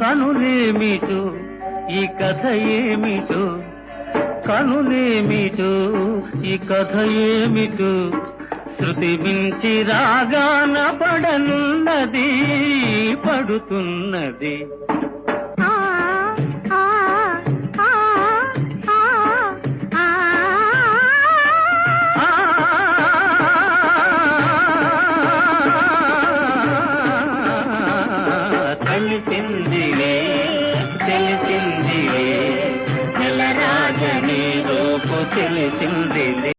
కనులేమిటో ఈ కథ ఏమిటో కనులేమిటో ఈ కథ ఏమిటో శృతి మించి రాగాన పడనున్నది పడుతున్నది. తెలిసింది. నెల రాజ నీ రూపు తెలిసింది.